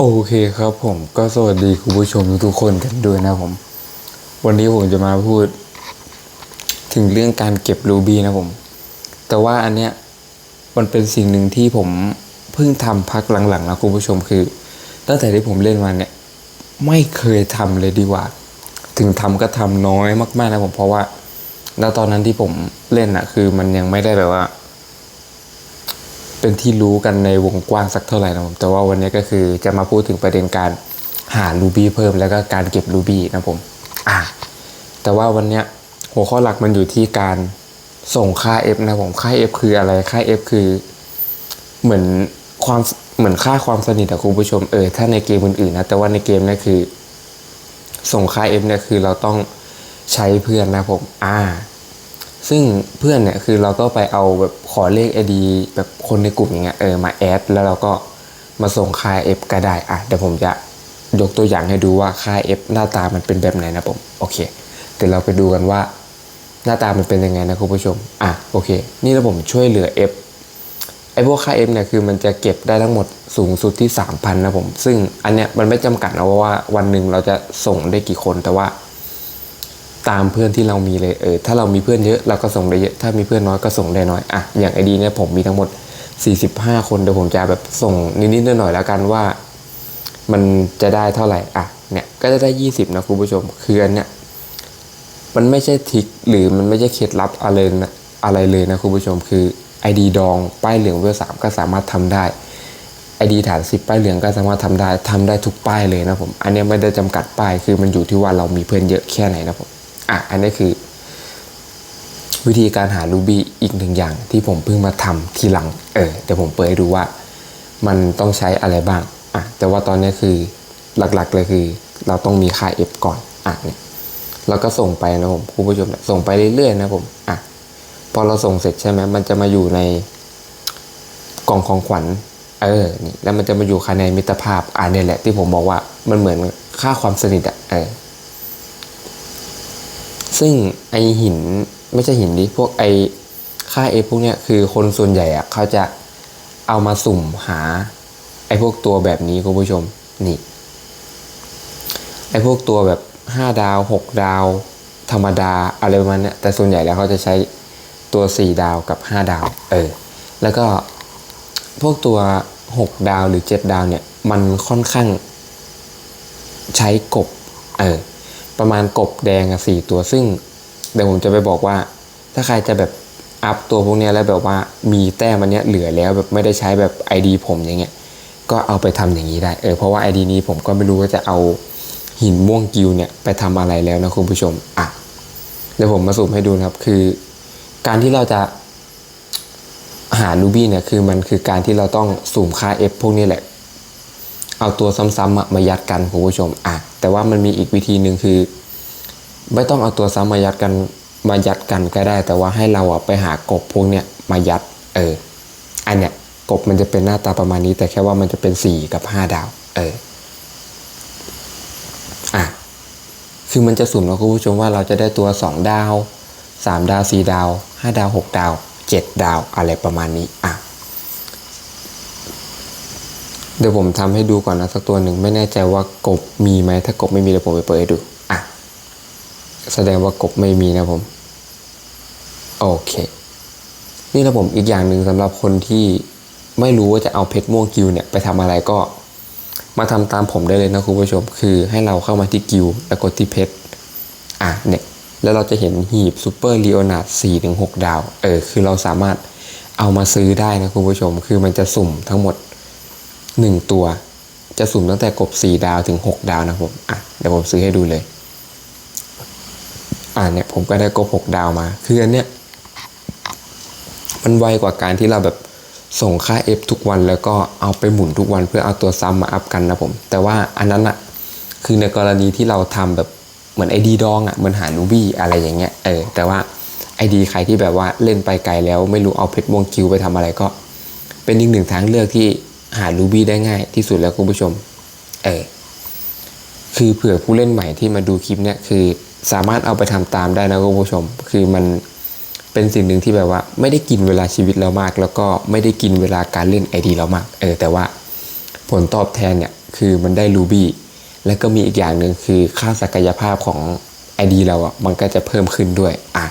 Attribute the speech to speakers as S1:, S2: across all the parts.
S1: โอเคครับผมก็สวัสดีคุณผู้ชมทุกๆคนกันด้วยนะผม วันนี้ผมจะมาพูด ถึงเรื่องการเก็บรูบี้นะผม แต่ว่าอันเนี้ยมันเป็นสิ่งหนึ่งที่ผมเพิ่งทำพักหลังๆนะคุณผู้ชมคือ ตั้งแต่ที่ผมเล่นมาเนี่ย ไม่เคยทำเลยดีกว่า ถึงทำก็ทำน้อยมากๆนะผมเพราะว่าณตอนนั้นที่ผมเล่นอะคือมันยังไม่ได้แบบว่า เป็นที่รู้กันในวงกว้างสักเท่าไหร่นะผมแต่ว่าวันนี้ก็คือจะมาพูดถึงประเด็นการหารูบี้เพิ่มแล้วก็การเก็บรูบี้นะผมอะแต่ว่าวันนี้หัวข้อหลักมันอยู่ที่การส่งค่า F นะผมค่า F คืออะไรค่า F คือเหมือนความเหมือนค่าความสนิทอะคุณผู้ชมเออถ้าในเกมอื่นๆนะแต่ว่าในเกมนี่คือ ส่งค่า F เนี่ยคือเราต้องใช้เพื่อนนะผมอ่า ซึ่งเพื่อนเนี่ยคือเราก็ไปเอาแบบขอเลข ID แบบคนในกลุ่มอย่างเงี้ยเออมาแอดแล้วเราก็มาส่งค่า F ก็ได้อะเดี๋ยวผมจะยกตัวอย่างให้ดูว่าค่า F หน้าตามันเป็นแบบไหนนะผมโอเคเดี๋ยวเราไปดูกันว่า หน้าตามันเป็นยังไงนะคุณผู้ชมอะโอเค นี่ระบบช่วยเหลือ F ไอ้พวกค่า F เนี่ยคือมันจะเก็บได้ทั้งหมดสูงสุดที่ 3,000 นะผม ซึ่งอันเนี้ยมันไม่จำกัดนะว่าวันหนึ่งเราจะส่งได้กี่คนแต่ว่า ตามเพื่อนที่เรามีเลยเออถ้าเรามีเพื่อนเยอะเราก็ส่งได้เยอะถ้ามีเพื่อนน้อยก็ส่งได้น้อยอะอย่างไอดีเนี่ยผมมีทั้งหมด 45 คนเดี๋ยวผมจะแบบส่งนิดๆหน่อยๆแล้วกันว่า มันจะได้เท่าไหร่อะเนี่ยก็จะได้ 20 นะคุณผู้ชมคืออันเนี่ยมันไม่ใช่ทิกหรือมันไม่ใช่เคล็ดลับอะไรนะอะไรเลยนะคุณผู้ชมคือ ID ดองป้ายเหลืองเวอร์สามก็สามารถทำได้ ID ฐานสิบป้ายเหลืองก็สามารถทำได้ทำได้ทุกป้ายเลยนะผม อันนี้ไม่ได้จำกัดป้ายคือมันอยู่ที่ว่าเรามีเพื่อนเยอะแค่ไหนนะผม อะอันนี้คือ วิธีการหารูบี้อีกหนึ่งอย่างที่ผมเพิ่งมาทำทีหลัง เออเดี๋ยวผมเปิดให้ดูว่ามันต้องใช้อะไรบ้าง อะ แต่ว่าตอนนี้คือหลักๆเลยคือ เราต้องมีค่า F ก่อน อะเนี่ยแล้วก็ส่งไปนะผมคุณผู้ชมส่งไปเรื่อยๆนะผม อะ พอเราส่งเสร็จใช่ไหมมันจะมาอยู่ในกล่องของขวัญ เออ นี่ แล้วมันจะมาอยู่คะแนนมิตรภาพ อ่าเนี่ยแหละที่ผมบอกว่ามันเหมือนค่าความสนิทอะเออ ซึ่งไอหินไม่ใช่หินดิพวกไอค่าเอพวกเนี้ยคือคนส่วนใหญ่อะเขาจะเอามาสุ่มหา ไอพวกตัวแบบนี้คุณผู้ชมนี่ ไอพวกตัวแบบห้าดาวหกดาว ธรรมดาอะไรประมาณเนี้ยแต่ส่วนใหญ่แล้วเขาจะใช้ตัวสี่ดาวกับห้าดาว เออ แล้วก็พวกตัว6ดาวหรือ7ดาวเนี่ย มันค่อนข้างใช้กบ เออ ประมาณกบแดงอะสี่ตัวซึ่ง เดี๋ยวผมจะไปบอกว่า ถ้าใครจะแบบอัพตัวพวกนี้แล้วแบบว่ามีแต้มอันเนี้ยเหลือแล้วแบบไม่ได้ใช้แบบ ID ผมอย่างเงี้ยก็เอาไปทำอย่างนี้ได้เออเพราะว่า ID นี้ผมก็ไม่รู้ว่าจะเอาหินม่วงกิวเนี่ยไปทำอะไรแล้วนะคุณผู้ชมอะเดี๋ยวผมมาสรุปให้ดูนะครับ คือ การที่เราจะหารูบี้เนี่ยคือมันคือการที่เราต้องสุ่มค่า F พวกนี้แหละ เอาตัวซ้ำๆมายัดกันคุณผู้ชมอะแต่ว่ามันมีอีกวิธีหนึ่งคือ ไม่ต้องเอาตัวซ้ำมายัดกันมายัดกันก็ได้ แต่ว่าให้เราอะไปหากบพวกเนี้ยมายัดเอออันเนี้ยกบมันจะเป็นหน้าตาประมาณนี้ แต่แค่ว่ามันจะเป็นสี่กับห้าดาว เอออะคือมันจะสุ่มแล้วคุณผู้ชมว่าเราจะได้ตัวสองดาวสามดาวสี่ดาวห้าดาวหกดาวเจ็ดดาวอะไรประมาณนี้อะ เดี๋ยวผมทำให้ดูก่อนนะสักตัวหนึ่งไม่แน่ใจว่ากบมีไหมถ้ากบไม่มีเดี๋ยวผมไปเปิดให้ดูอะแสดงว่ากบไม่มีนะผมโอเค นี่นะผมอีกอย่างหนึ่งสำหรับคนที่ไม่รู้ว่าจะเอาเพชรม่วงกิวเนี่ยไปทำอะไรก็มาทำตามผมได้เลยนะคุณผู้ชม คือให้เราเข้ามาที่กิวแล้วกดที่เพชรอะเนี่ยแล้วเราจะเห็นหีบซูเปอร์ลีโอนาร์ดสี่ถึงหกดาว เออ คือเราสามารถเอามาซื้อได้นะคุณผู้ชม คือมันจะสุ่มทั้งหมด หนึ่งตัว จะสุ่มตั้งแต่กบสี่ดาวถึงหกดาวนะผมอะเดี๋ยวผมซื้อให้ดูเลย อ่าเนี่ยผมก็ได้กบหกดาวมา คืออันเนี้ยมันไวกว่าการที่เราแบบส่งค่า F ทุกวันแล้วก็เอาไปหมุนทุกวันเพื่อเอาตัวซ้ำมาอัพกันนะผม แต่ว่าอันนั้นอะคือในกรณีที่เราทำแบบเหมือนไอดีดองอะเหมือนหานูบี้อะไรอย่างเงี้ยเออแต่ว่าไอดีใครที่แบบว่าเล่นไปไกลแล้วไม่รู้เอาเพชรม่วงคิวไปทำอะไรก็ เป็นอีกหนึ่งทางเลือกที่ หารูบี้ได้ง่ายที่สุดแล้วคุณผู้ชม เออ คือเผื่อผู้เล่นใหม่ที่มาดูคลิปเนี้ยคือสามารถเอาไปทำตามได้นะคุณผู้ชม คือมันเป็นสิ่งหนึ่งที่แบบว่า ไม่ได้กินเวลาชีวิตเรามาก แล้วก็ไม่ได้กินเวลาการเล่นไอดีเรามาก เออ แต่ว่าผลตอบแทนเนี่ย คือมันได้รูบี้แล้วก็มีอีกอย่างหนึ่งคือค่าศักยภาพของ ID เราอะมันก็จะเพิ่มขึ้นด้วย อะ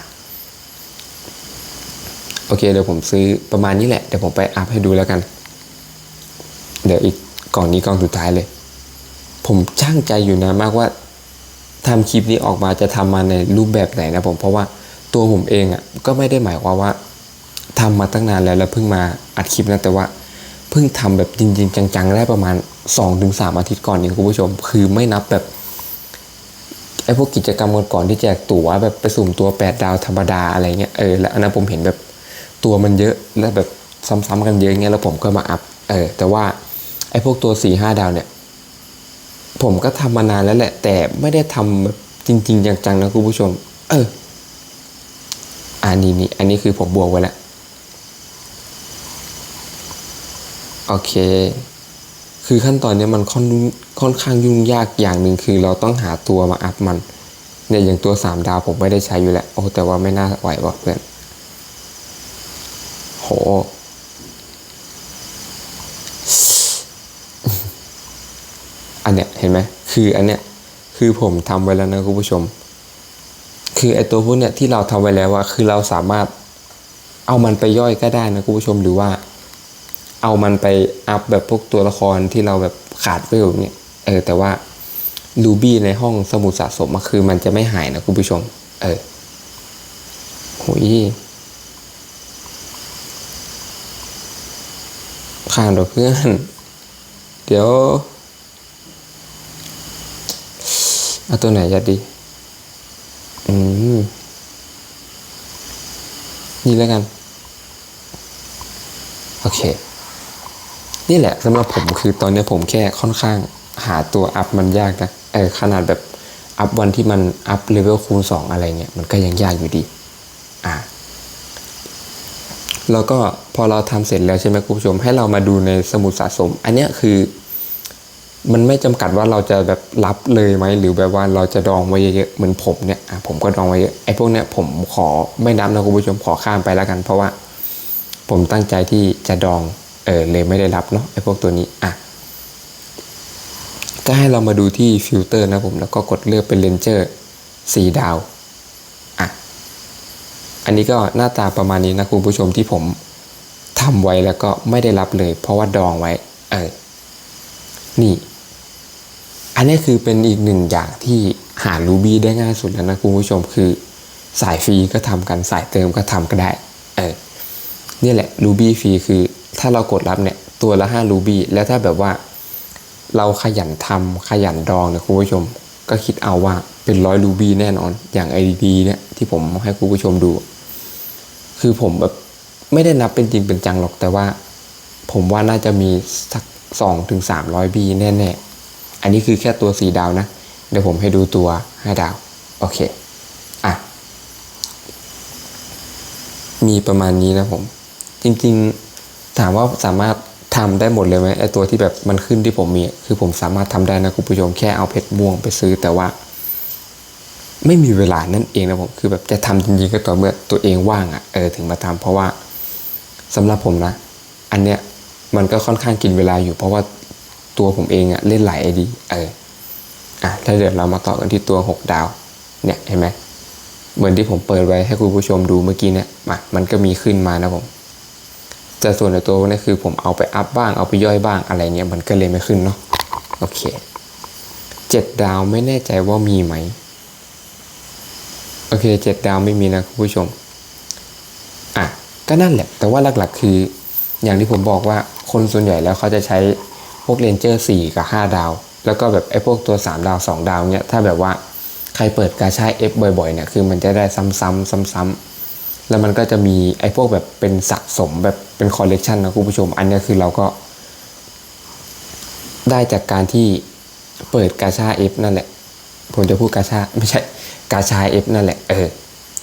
S1: โอเคเดี๋ยวผมซื้อประมาณนี้แหละ เดี๋ยวผมไปอัพให้ดูแล้วกัน เดี๋ยวอีกกล่องนี้กล่องสุดท้ายเลย ผมช่างใจอยู่นะมากว่าทำคลิปนี้ออกมาจะทำมาในรูปแบบไหนนะผมเพราะว่าตัวผมเองอะก็ไม่ได้หมายความว่าทำมาตั้งนานแล้วแล้วเพิ่งมาอัดคลิปนะแต่ว่าเพิ่งทำแบบจริง ๆ จังๆ ได้ประมาณ 2-3 อาทิตย์ก่อนนี่คุณผู้ชม คือไม่นับแบบไอ้พวกกิจกรรมก่อนที่แจกตั๋วแบบไปสุ่มตัว 8 ดาวธรรมดาอะไรเงี้ยเออแล้วอันนั้นผมเห็นแบบตัวมันเยอะแล้วแบบซ้ำๆกันเยอะเงี้ยแล้วผมก็มาอัพเออแต่ว่า ไอ้พวกตัว4 5ดาวเนี่ย ผมก็ทำมานานแล้วแหละ แต่ไม่ได้ทำจริง ๆ จังๆนะคุณผู้ชม เออ อันนี้นี่อันนี้คือผมบวกไว้แล้ว โอเค คือขั้นตอนเนี้ยมันค่อนค่อนข้างยุ่งยากอย่างหนึ่งคือเราต้องหาตัวมาอัพมันเนี่ยอย่างตัวสามดาวผมไม่ได้ใช้อยู่แล้ว โอ้แต่ว่าไม่น่าไหวว่ะเพื่อน โห อันเนี้ยเห็นไหมคืออันเนี้ยคือผมทำไว้แล้วนะคุณผู้ชม คือไอตัวพวกเนี้ยที่เราทำไว้แล้วว่าคือเราสามารถเอามันไปย่อยก็ได้นะคุณผู้ชมหรือว่า เอามันไปอัพแบบพวกตัวละครที่เราแบบขาดเวลเนี่ยเออแต่ว่าลูบี้ในห้องสมุดสะสมอะคือมันจะไม่หายนะคุณผู้ชม เออหุยข้างเราเพื่อน เดี๋ยวเอาตัวไหนจะดี อืม นี่แล้วกัน โอเค นี่แหละสำหรับผมคือตอนนี้ผมแค่ค่อนข้างหาตัวอัพมันยากนะเออขนาดแบบอัพวันที่มันอัพเลเวลคูณสองอะไรเงี้ย มันก็ยังยากอยู่ดี อ่าแล้วก็พอเราทำเสร็จแล้วใช่ไหมคุณผู้ชมให้เรามาดูในสมุดสะสม อันนี้คือ มันไม่จำกัดว่าเราจะแบบรับเลยไหมหรือแบบว่าเราจะดองไว้เยอะๆเหมือนผมเนี่ยอะผมก็ดองไว้เยอะไอ้พวกเนี้ยผมขอไม่นับนะคุณผู้ชมขอข้ามไปแล้วกัน เพราะว่า ผมตั้งใจที่จะดองเออเลยไม่ได้รับเนาะไอ้พวกตัวนี้อะก็ให้เรามาดูที่ฟิลเตอร์นะผมแล้วก็กดเลือกเป็นเลนเจอร์สีดาวอะอันนี้ก็หน้าตาประมาณนี้นะคุณผู้ชมที่ผมทำไว้แล้วก็ไม่ได้รับเลย เพราะว่าดองไว้เออนี่ อันนี้คือเป็นอีกหนึ่งอย่างที่หารูบี้ได้ง่ายสุดแล้วนะคุณผู้ชมคือสายฟรีก็ทำกันสายเติมก็ทำก็ได้เออนี่แหละรูบี้ฟรีคือถ้าเรากดรับเนี่ยตัวละ5รูบี้แล้วถ้าแบบว่า เราขยันทำขยันดองนี่ยคุณผู้ชม ก็คิดเอาว่าเป็นร้อยรูบี้แน่นอนอย่าง IDD เนี่ยที่ผมให้คุณผู้ชมดู คือผมแบบไม่ได้นับเป็นจริงเป็นจังหรอกแต่ว่า ผมว่าน่าจะมีสักสองถึงสามร้อยบีแน่ๆ อันนี้คือแค่ตัวสีดาวนะ เดี๋ยวผมให้ดูตัวห้ดาว โอเค อะ มีประมาณนี้นะผม จริงๆ ถามว่าสามารถทำได้หมดเลยไหมไอตัวที่แบบมันขึ้นที่ผมมี คือผมสามารถทำได้นะคุณผู้ชมแค่เอาเพชรม่วงไปซื้อแต่ว่า ไม่มีเวลานั่นเองนะผม คือแบบจะทำจริงๆก็ต่อเมื่อตัวเองว่างอะ่ะ เออถึงมาทำเพราะว่าสำหรับผมนะ อันเนี้ยมันก็ค่อนข้างกินเวลาอยู่เพราะว่า ตัวผมเองอะเล่นหลายไอดีเอออะถ้าเดี๋ยวเรามาต่อกันที่ตัวหกดาว เนี่ยเห็นไหมเหมือนที่ผมเปิดไว้ให้คุณผู้ชมดูเมื่อกี้เนี่ยมามันก็มีขึ้นมานะผมแต่ส่วนในตัวนี้คือผมเอาไปอัพบ้างเอาไปย่อยบ้างอะไรเงี้ยมันก็เลยไม่ขึ้นเนาะโอเคเจ็ดดาวไม่แน่ใจว่ามีไหมโอเคเจ็ดดาวไม่มีนะคุณผู้ชมอะก็นั่นแหละ แต่ว่าหลักๆคือ อย่างที่ผมบอกว่าคนส่วนใหญ่แล้วเขาจะใช้ พวกเรนเจอร์4กับ 5 ดาว แล้วก็แบบไอ้พวกตัว 3 ดาว 2 ดาวเนี้ยถ้าแบบว่าใครเปิดกาชาเอฟบ่อยๆเนี่ยคือมันจะได้ซ้ำๆซ้ำๆแล้วมันก็จะมีไอ้พวกแบบเป็นสะสมแบบเป็นคอลเลกชันนะคุณผู้ชม อันเนี้ยคือเราก็ ได้จากการที่เปิดกาชาเอฟนั่นแหละ ผมจะพูดกาชาไม่ใช่กาชาเอฟนั่นแหละเออ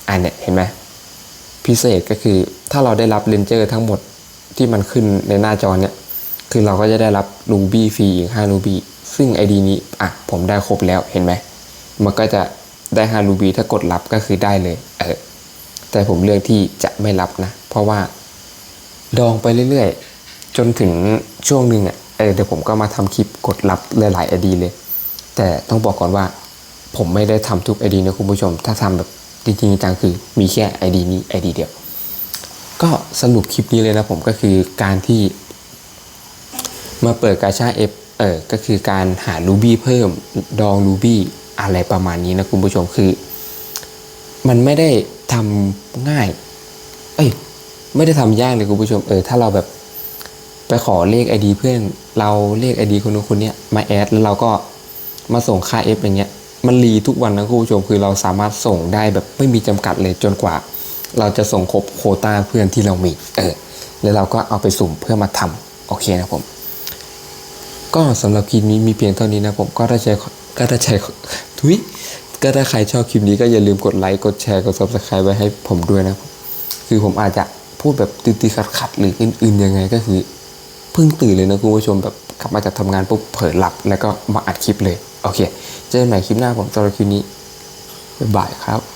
S1: อันเนี้ยเห็นไหมพิเศษก็คือถ้าเราได้รับเลนเจอร์ทั้งหมดที่มันขึ้นในหน้าจอเนี่ย คือเราก็จะได้รับรูบี้ฟรีอีก5รูบี้ซึ่ง ID นี้อะผมได้ครบแล้วเห็นไหมมันก็จะได้5รูบี้ถ้ากดรับก็คือได้เลยเออแต่ผมเลือกที่จะไม่รับนะ เพราะว่าดองไปเรื่อยๆ จนถึงช่วงหนึ่งอะเออเดี๋ยวผมก็มาทำคลิปกดรับหลายๆไอดีเลย แต่ต้องบอกก่อนว่าผมไม่ได้ทำทุกไอดีนะคุณผู้ชม ถ้าทำแบบจริงๆจังคือมีแค่ไอดีนี้ไอดีเดียว ก็สรุปคลิปนี้เลยนะผมก็คือการที่ มาเปิดกาชาเอฟเออก็คือการหารูบี้เพิ่มดองรูบี้อะไรประมาณนี้นะคุณผู้ชมคือ มันไม่ได้ทำง่าย เอ้ยไม่ได้ทำยากเลยคุณผู้ชมเออถ้าเราแบบไปขอเลขไอดีเพื่อนเราเลขไอดีคนนู้นคนเนี้ยมาแอดแล้วเราก็มาส่งค่า F อย่างเงี้ยมันรีทุกวันนะคุณผู้ชมคือเราสามารถส่งได้แบบไม่มีจำกัดเลยจนกว่า เราจะส่งครบโคต้าเพื่อนที่เรามีเออแล้วเราก็เอาไปสุ่มเพื่อมาทำโอเคนะผม ก็สำหรับคลิปนี้มีเพียงเท่านี้นะผมก็ถ้าใช้ก็ถ้าใช้ทุยก็ถ้าใครชอบคลิปนี้ก็อย่าลืมกดไลค์กดแชร์กด subscribe ไว้ให้ผมด้วยนะคือผมอาจจะพูดแบบตีๆขัดๆหรืออื่นๆยังไงก็คือเพิ่งตื่นเลยนะคุณผู้ชมแบบกลับมาจากทำงานปุ๊บเผลอหลับแล้วก็มาอัดคลิปเลย โอเค เจอกันใหม่คลิปหน้าผมสำหรับคลิปนี้บ๊ายบายครับ